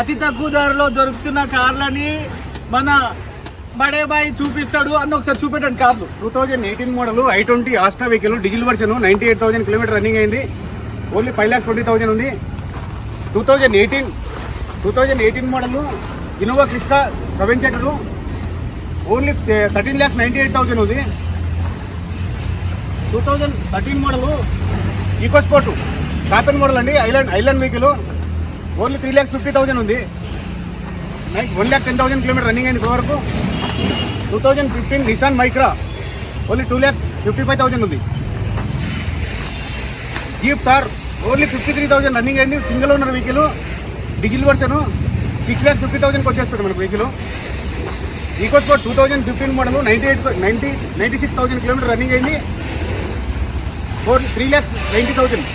అతి తక్కువ ధరలో దొరుకుతున్న కార్లని మన బడేబాయి చూపిస్తాడు. అన్న ఒకసారి చూపెట్టండి కార్లు. Two thousand eighteen model I twenty Asta vehicle diesel version ninety eight thousand kilometre running అయింది. Only five lakh twenty thousand ఉంది. Two thousand eighteen two thousand eighteen model Innova Crysta seven seater only thirteen lakhs ninety eight thousand ఉంది. Two thousand thirteen model Eco Sport. కాపన్ model అండి island island vehicle. Only three lakhs fifty thousand ఉంది. One lakh ten thousand kilometre running అయింది ఇప్పటివరకు two thousand fifteen Nissan Micra only two lakhs fifty five thousand ఉంది. Jeep car only fifty three thousand running అయింది single owner vehicle diesel version six lakhs fifty థౌసండ్కి వచ్చేస్తుంది మనకు vehicle Eco Sport two thousand fifteen model ninety eight ninety ninety six thousand kilometre running అయింది. Four three lakhs ninety thousand